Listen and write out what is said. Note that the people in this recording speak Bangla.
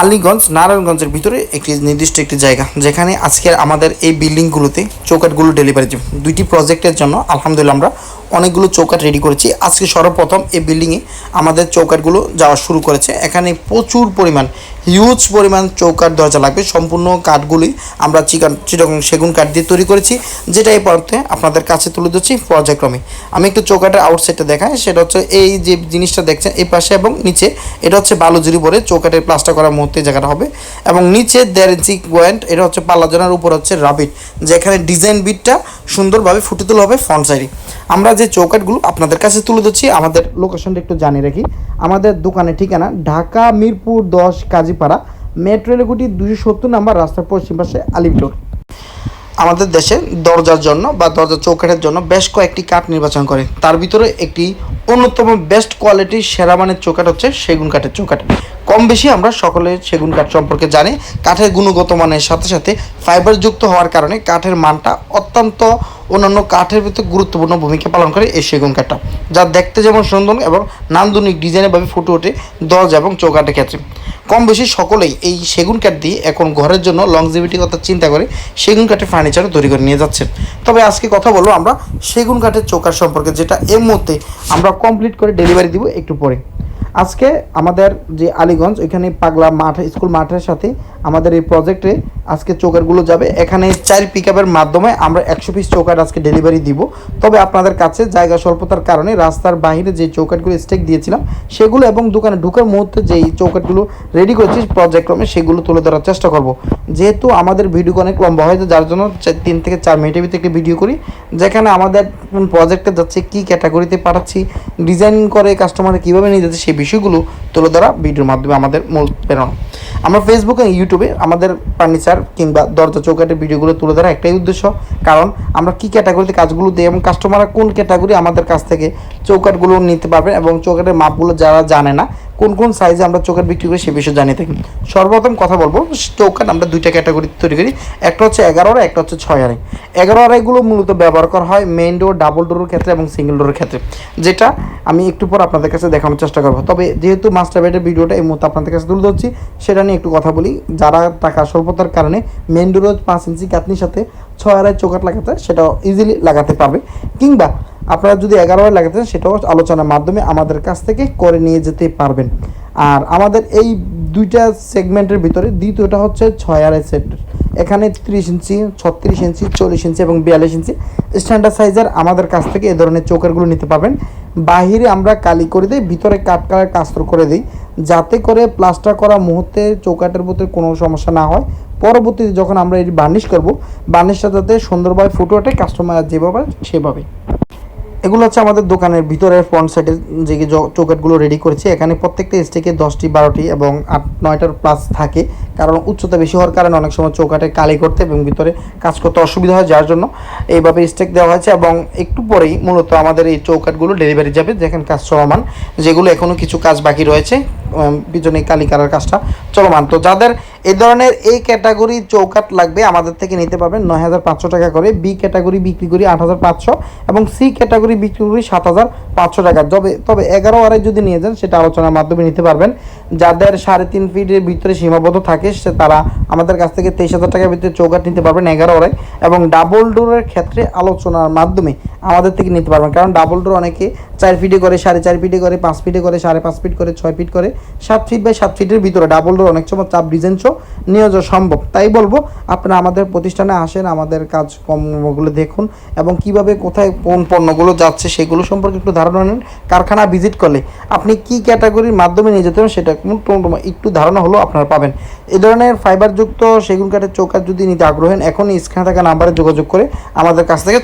আলীগঞ্জ, নারায়ণগঞ্জের ভিতরে একটি নির্দিষ্ট একটি জায়গা, যেখানে আজকে আমাদের এই বিল্ডিংগুলোতে চৌকাটগুলো ডেলিভারি দুইটি প্রজেক্টের জন্য আলহামদুলিল্লাহ আমরা অনেকগুলো চৌকাট রেডি করেছি। আজকে সর্বপ্রথম এই বিল্ডিংয়ে আমাদের চৌকাটগুলো যাওয়া শুরু করেছে। এখানে প্রচুর পরিমাণ হিউজ পরিমাণ চৌকাট দরজা লাগবে। সম্পূর্ণ কাঠগুলি আমরা চিকান চিরকম সেগুন কাঠ দিয়ে তৈরি করেছি। যেটা এই পর্তে আপনাদের কাছে তুলে ধরছি পর্যায়ক্রমে। আমি একটু চৌকাটের আউটসাইডটা দেখাই। সেটা হচ্ছে এই যে জিনিসটা দেখছেন, এই পাশে এবং নিচে, এটা হচ্ছে বালুজুরি পরে চৌকাটের প্লাস্টার করার মুহূর্তে জায়গাটা হবে। এবং নিচে দেড় ইঞ্চি পয়েন্ট এটা হচ্ছে পাল্লাজনার উপর হচ্ছে রাবিট যেখানে ডিজাইন বিটটা সুন্দরভাবে ফুটে তোলা হবে ফ্রন্ট সাইডে আমরা যে চৌকাটগুলো আপনাদের কাছে তুলে ধরছি, আমাদের লোকেশনটা একটু জানিয়ে রাখি। আমাদের দোকানের ঠিকানা ঢাকা মিরপুর দশ কাজীপাড়া, মেট্রো রেলগুটি দুশো সত্তর নাম্বার রাস্তার পশ্চিম পাশে আলিপুর আমাদের দেশে দরজার জন্য বা দরজার চৌকাঠের জন্য বেশ কয়েকটি কাঠ নির্বাচন করে। তার ভিতরে একটি অন্যতম বেস্ট কোয়ালিটির সেরা মানের চৌকাঠ হচ্ছে সেগুন কাঠের চৌকাঠ। কম বেশি আমরা সকলে সেগুন কাঠ সম্পর্কে জানি। কাঠের গুণগত মানের সাথে সাথে ফাইবার যুক্ত হওয়ার কারণে কাঠের মানটা অত্যন্ত অন্যান্য কাঠের ভিতরে গুরুত্বপূর্ণ ভূমিকা পালন করে এই সেগুন কাঠটা। যা দেখতে যেমন সুন্দর এবং নান্দনিক ডিজাইনেরভাবে ফুটে ওঠে দরজা এবং চৌকাঠের ক্ষেত্রে। কম বেশি সকলেই এই সেগুন কাঠ দিয়ে এখন ঘরের জন্য লংজিভিটি কথা চিন্তা করে সেগুন কাঠের ফার্নিচারও তৈরি করে নিয়ে যাচ্ছেন। তবে আজকে কথা বলব আমরা সেগুন কাঠের চৌকার সম্পর্কে, যেটা এর মুহূর্তে আমরা কমপ্লিট করে ডেলিভারি দিব একটু পরে। আজকে আমাদের যে আলিগঞ্জ, ওইখানে পাগলা মাঠ, স্কুল মাঠের সাথে আমাদের এই প্রজেক্টে আজকে চৌকাটগুলো যাবে। এখানে চার পিক মাধ্যমে আমরা একশো পিস চৌকাট আজকে ডেলিভারি দিব। তবে আপনাদের কাছে জায়গা স্বল্পতার কারণে রাস্তার বাইরে যে চৌকাটগুলো স্টেক দিয়েছিলাম, সেগুলো এবং দোকানে ঢুকার মুহূর্তে যেই চৌকাটগুলো রেডি করেছি প্রজেক্ট ক্রমে সেগুলো তুলে ধরার চেষ্টা করব। যেহেতু আমাদের ভিডিও অনেক লম্বা হয়েছে যার জন্য তিন থেকে চার মিনিটের ভিতরে একটি ভিডিও করি। যেখানে আমাদের প্রজেক্টে যাচ্ছে, কী ক্যাটাগরিতে পাঠাচ্ছি ডিজাইন করে কাস্টমারে কীভাবে নিয়ে যাচ্ছে, সেই বিষয়গুলো তুলে ধরা ভিডিওর মাধ্যমে আমাদের মূল প্রেরণা। আমরা ফেসবুক এবং ইউটিউবে আমাদের ফার্নিচার কিংবা দরজা চৌকাটের ভিডিওগুলো তুলে ধরা একটাই উদ্দেশ্য। কারণ আমরা কী ক্যাটাগরিতে কাজগুলো দিই এবং কাস্টমাররা কোন ক্যাটাগরি আমাদের কাছ থেকে চৌকাটগুলো নিতে পারবেন এবং চৌকাটের মাপগুলো যারা জানে না কোন কোন সাইজে আমরা চৌকাট বিক্রি করি সে বিষয়ে জানিয়ে থাকি। সর্বপ্রথম কথা বলব চৌকাট আমরা দুইটা ক্যাটাগরি তৈরি করি। একটা হচ্ছে এগারো আড়াই, একটা হচ্ছে ছয় আড়াই। এগারো আড়াইগুলো মূলত ব্যবহার করা হয় মেইন ডোর ডাবল ডোরের ক্ষেত্রে এবং সিঙ্গেল ডোরের ক্ষেত্রে। যেটা আমি একটু পর আপনাদের কাছে দেখানোর চেষ্টা করব। তবে যেহেতু মাস্টার বেডের ভিডিওটা এই মুহূর্তে আপনাদের কাছে তুলে ধরছি, সেটা নিয়ে একটু কথা বলি। যারা টাকা স্বল্পতার কারণে মেইন ডোরের পাঁচ ইঞ্চি কাতনির সাথে ছয় আড়াই চৌকাট লাগাতে সেটাও ইজিলি লাগাতে পারবে। কিংবা আপনারা যদি এগারো আড়াই লাগাতে চান, সেটাও আলোচনার মাধ্যমে আমাদের কাছ থেকে করে নিয়ে যেতে পারবেন। আর আমাদের এই দুইটা সেগমেন্টের ভিতরে দ্বিতীয়টা হচ্ছে ছয় আড়াই সেট। এখানে তিরিশ ইঞ্চি, ছত্রিশ ইঞ্চি, চল্লিশ ইঞ্চি এবং বিয়াল্লিশ ইঞ্চি। স্ট্যান্ডার্ড সাইজের আমাদের কাছ থেকে এ ধরনের চৌকারগুলো নিতে পারবেন। বাহিরে আমরা কালি করে দিই, ভিতরে কাঠ কালার কাস্ত্র করে দিই, যাতে করে প্লাস্টার করা মুহূর্তে চৌকাটের ভিতরে কোনো সমস্যা না হয়। পরবর্তীতে যখন আমরা এটি বার্নিশ করব বার্নিশটা যাতে সুন্দরভাবে ফুটে ওঠে কাস্টমার যেভাবে সেভাবে। এগুলো হচ্ছে আমাদের দোকানের ভিতরের ফ্রন্ট সাইডে যে চৌকেটগুলো রেডি করেছি। এখানে প্রত্যেকটা স্টেকে দশটি, বারোটি এবং আট, নয়টার প্লাস থাকে। কারণ উচ্চতা বেশি হওয়ার কারণে অনেক সময় চৌকাটে কালি করতে এবং ভিতরে কাজ করতে অসুবিধা হয়, যার জন্য এইভাবে স্টেক দেওয়া হয়েছে এবং একটু পরেই মূলত আমাদের এই চৌকাটগুলো ডেলিভারি যাবে যেখানে কাজ চলমান, যেগুলো এখনও কিছু কাজ বাকি রয়েছে পিছনে কালি কালার কাজটা চলমান। তো যাদের এই ধরনের এই ক্যাটাগরি চৌকাট লাগবে, আমাদের থেকে নিতে পারবেন নয় হাজার পাঁচশো টাকা করে বি ক্যাটাগরি বিক্রি করি আট হাজার পাঁচশো এবং সি ক্যাটাগরি বিক্রি করি সাত হাজার পাঁচশো টাকা। তবে তবে এগারো আড়াই যদি নিয়ে যান, সেটা আলোচনার মাধ্যমে নিতে পারবেন। যাদের সাড়ে তিন ফিটের ভিতরে সীমাবদ্ধ থাকে, সে তারা আমাদের কাছ থেকে তেইশ হাজার টাকার ভিতরে চৌকাট নিতে পারবেন এগারো আড়াই এবং ডাবল ডোরের ক্ষেত্রে আলোচনার মাধ্যমে আমাদের থেকে নিতে পারবেন। কারণ ডাবল ডোর অনেকে চার ফিটে করে, সাড়ে চার ফিটে করে, পাঁচ ফিটে করে, সাড়ে পাঁচ ফিট করে, ছয় ফিট করে, সাত ফিট বাই সাত ফিটের ভিতরে ডাবল ডোর অনেক সময় চাপ ডিজাইন সহ নিয়ে যাওয়া সম্ভব। তাই বলব, আপনারা আমাদের প্রতিষ্ঠানে আসেন, আমাদের কাজ কর্মগুলো দেখুন এবং কীভাবে কোথায় কোন পণ্যগুলো যাচ্ছে সেগুলো সম্পর্কে একটু ধারণা নিন, কারখানা ভিজিট করলে। আপনি কি ক্যাটাগরির মাধ্যমে নিয়ে যেতে হবে সেটা কোন- একটু ধারণা হলো আপনারা পাবেন। এ ধরনের ফাইবারযুক্ত সেগুন কাঠের চৌকাঠ যদি নিতে আগ্রহেন এখনই স্ক্রিনে থাকা নাম্বারে যোগাযোগ করে আমাদের কাছ থেকে